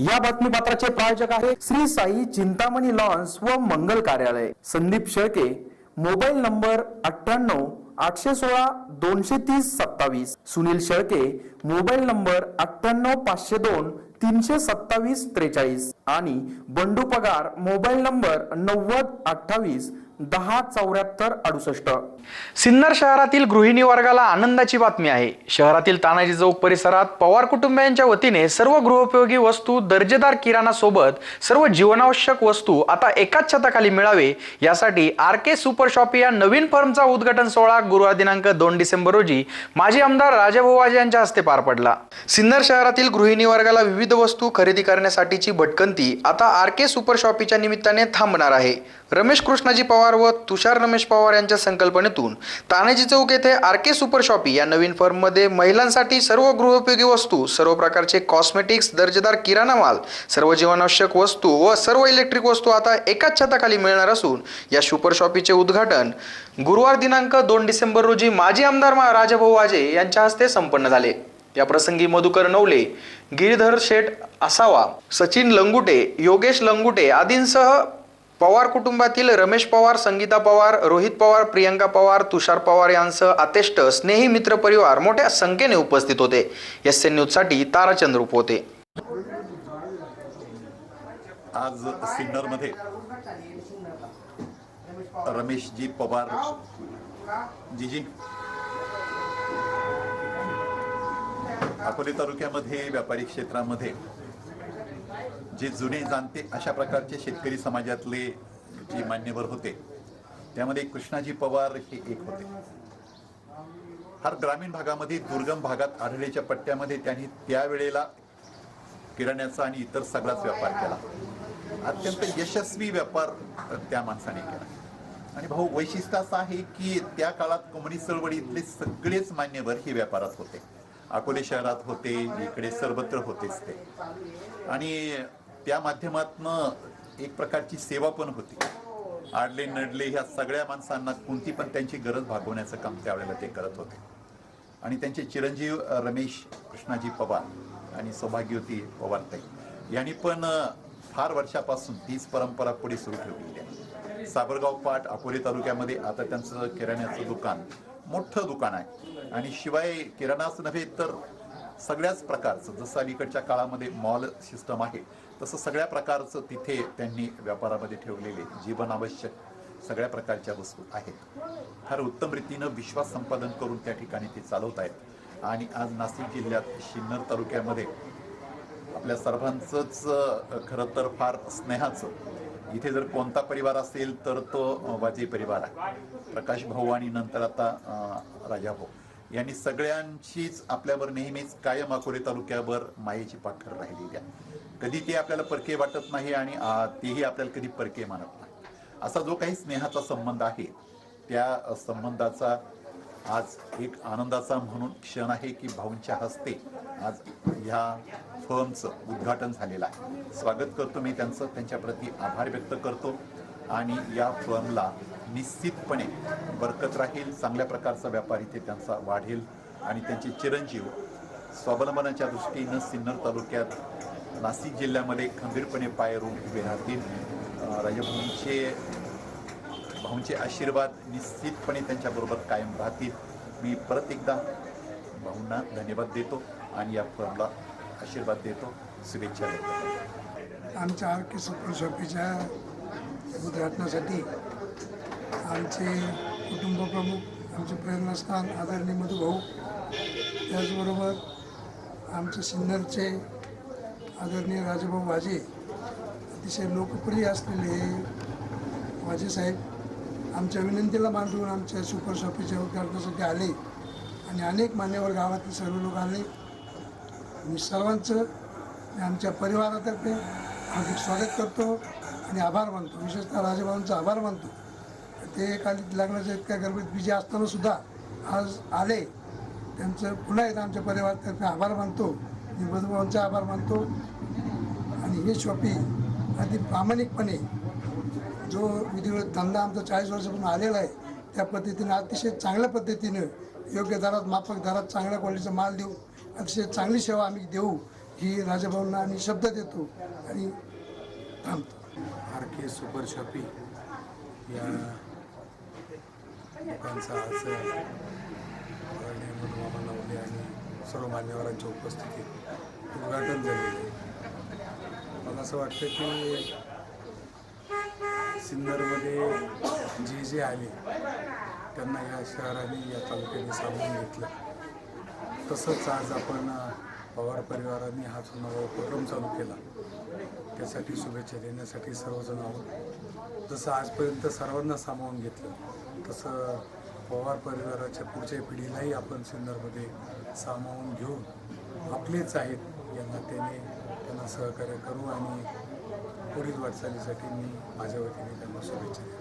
या बातमीपत्राचे प्रायोजक आहे श्री साई चिंतामणी लॉन्स व मंगल कार्यालय. संदीप शेळके. मोबाईल नंबर अठ्ठ्याण्णव आठशे सोळा दोनशे तीस सत्तावीस. सुनील शेळके. मोबाईल नंबर अठ्ठ्याण्णव पाचशे दोन तीनशे सत्तावीस त्रेचाळीस. आणि बंडू पगार मोबाईल नंबर नव्वद अठ्ठावीस दहा चौऱ्याहत्तर अडुसष्ट. सिन्नर शहरातील गृहिणी वर्गाला आनंदाची बातमी आहे. शहरातील तानाजी चौक परिसरात पवार कुटुंबियांच्या वतीने सर्व गृहोपयोगी वस्तू दर्जेदार किराणा सोबत सर्व जीवनावश्यक वस्तू आता एकाच छताखाली मिळावे. यासाठी आर के सुपर शॉपी या नवीन फर्मचा उद्घाटन सोहळा गुरुवार दिनांक दोन डिसेंबर रोजी माजी आमदार राजाभाऊ यांच्या हस्ते पार पडला. सिन्नर शहरातील गृहिणी वर्गाला विविध वस्तू खरेदी करण्यासाठीची भटकंती आता आर के सुपर शॉपीच्या निमित्ताने थांबणार आहे. रमेश कृष्णाजी पवार व तुषार रमेश पवार यांच्या संकल्पनेतून तानाजी चौक येथे आर के सुपर शॉपी या नवीन फर्ममध्ये महिलांसाठी सर्व गृहोपयोगी वस्तू सर्व प्रकारचे कॉस्मेटिक्स दर्जेदार किराणा माल सर्व जीवनावश्यक वस्तू व सर्व इलेक्ट्रिक वस्तू आता एकाच छताखाली मिळणार असून या सुपर शॉपीचे उद्घाटन गुरुवार दिनांक दोन डिसेंबर रोजी माजी आमदार मा- राजाभाऊ वाजे यांच्या हस्ते संपन्न झाले. या प्रसंगी मधुकर नवले गिरीधर शेठ असावा सचिन लंगुटे योगेश लंगुटे आदींसह पवार कुटुंबातील रमेश पवार संगीता पवार रोहित पवार प्रियंका पवार तुषार पवार यांसह आतेष्ट स्नेही मित्र परिवार मोठ्या संख्येने उपस्थित होते. एस एन न्यूजसाठी ताराचंद्र रूप होते. आज सिन्नरमध्ये रमेशजी पवार जीजी अकोले तालुक्यामध्ये व्यापारी क्षेत्रामध्ये जे जुने जाणते अशा प्रकारचे शेतकरी समाजातले जे मान्यवर होते त्यामध्ये कृष्णाजी पवार हे एक होते. फार ग्रामीण भागामध्ये दुर्गम भागात आढळेच्या पट्ट्यामध्ये त्यांनी त्यावेळेला किराण्याचा आणि इतर सगळाच व्यापार केला. अत्यंत यशस्वी व्यापार त्या माणसाने केला. आणि भाऊ वैशिष्ट्य असं आहे की त्या काळात कम्युनिस्ट चळवळीतले सगळेच मान्यवर हे व्यापारात होते. अकोले शहरात होते इकडे सर्वत्र होतेच ते. आणि त्या माध्यमातनं एक प्रकारची सेवा पण होती. आडले नडले ह्या सगळ्या माणसांना कोणती पण त्यांची गरज भागवण्याचं काम त्यावेळेला ते करत होते. आणि त्यांचे चिरंजीव रमेश कृष्णाजी पवार आणि सौभाग्यवती पवारताई यांनी पण फार वर्षापासून तीच परंपरा पुढे सुरू ठेवलेली आहे. साबरगाव पाट अकोले तालुक्यामध्ये आता त्यांचं किराण्याचं दुकान मोठं दुकान आहे. आणि शिवाय किराणाच नव्हे तर सगळ्याच प्रकारचं जसं अलीकडच्या काळामध्ये मॉल सिस्टम आहे तसं सगळ्या प्रकारचं तिथे त्यांनी व्यापारामध्ये ठेवलेले जीवन आवश्यक सगळ्या प्रकारच्या वस्तू आहेत. फार उत्तम रीतीनं विश्वास संपादन करून त्या ठिकाणी ते चालवत आहेत. आणि आज नाशिक जिल्ह्यात सिन्नर तालुक्यामध्ये आपल्या सर्वांचंच खरं तर फार स्नेहाचं इथे जर कोणता परिवार असेल तर तो वाजे परिवार आहे. प्रकाश भाऊ आणि नंतर आता राजा भाऊ. यांनी सगळ्यांचीच आपल्यावर नेहमीच कायम अकोले तालुक्यावर मायेची पाखर राहिलेली आहे. कधी ते आपल्याला परके वाटत नाही आणि तेही आपल्याला कधी परके मानत नाही. असा जो काही स्नेहाचा संबंध आहे त्या संबंधाचा आज एक आनंदाचा म्हणून क्षण आहे की भाऊंच्या हस्ते आज ह्या फर्मचं उद्घाटन झालेलं आहे. स्वागत करतो मी त्यांचं त्यांच्याप्रती आभार व्यक्त करतो. आणि या फर्मला निश्चितपणे बरकत राहील चांगल्या प्रकारचा व्यापार इथे त्यांचा वाढेल आणि त्यांचे चिरंजीव स्वावलंबनाच्या दृष्टीनं सिन्नर तालुक्यात नाशिक जिल्ह्यामध्ये खंबीरपणे पाय रोवून उभे राहतील. अं, राजभाऊंचे भाऊंचे आशीर्वाद निश्चितपणे त्यांच्याबरोबर कायम राहतील. मी परत एकदा भाऊंना धन्यवाद देतो आणि या फर्मला आशीर्वाद देतो. शुभेच्छा देतो. आमच्या आर के सुपर उद्घाटनासाठी आमचे कुटुंबप्रमुख आमचे प्रेरणास्थान आदरणीय मधुभाऊ त्याचबरोबर आमचे सिन्नरचे आदरणीय राजभाऊ वाजे अतिशय लोकप्रिय असलेले हे वाजे साहेब आमच्या विनंतीला मान देऊन आमच्या सुपर शॉपीच्या उद्घाटनासाठी आले आणि अनेक मान्यवर गावातील सर्व लोक आले. मी सर्वांचं आमच्या परिवारातर्फे हार्दिक स्वागत करतो. आणि आभार मानतो. विशेषतः राजभाऊंचा आभार मानतो. ते काली लग्नाच्या इतक्या गर्भीत बिजी असताना सुद्धा आज आले. त्यांचं पुन्हा एकदा आमच्या परिवारातर्फे आभार मानतो. मी मधुभाऊंचा आभार मानतो. आणि हे शॉपी अगदी प्रामाणिकपणे जो विधिवत धंदा आमचा चाळीस वर्षापासून आलेला आहे त्या पद्धतीनं अतिशय चांगल्या पद्धतीनं योग्य दरात माफक दरात चांगल्या क्वालिटीचा माल देऊ अतिशय चांगली सेवा आम्ही देऊ ही राजाभाऊंना आम्ही शब्द देतो आणि थांबतो. के सुपर शॉपी या लोकांचा आज आदरणीय नवले आणि सर्व मान्यवरांच्या उपस्थितीत उद्घाटन झाले मला असं वाटतं की सिन्नरमध्ये जे जे आले त्यांना या शहराने या तालुक्याने सामावून घेतलं. तसंच आज आपण पवार परिवाराने हा जो नवा उपक्रम चालू केला. त्यासाठी शुभेच्छा देण्यासाठी सर्वजण आहोत. जसं आजपर्यंत सर्वांना सामावून घेतलं तसं पवार परिवाराच्या पुढच्या पिढीलाही आपण सिन्नरमध्ये सामावून घेऊन आपलेच आहेत या नात्याने त्यांना सहकार्य करू आणि पुढील वाटचालीसाठी मी माझ्या वतीने त्यांना शुभेच्छा देतो.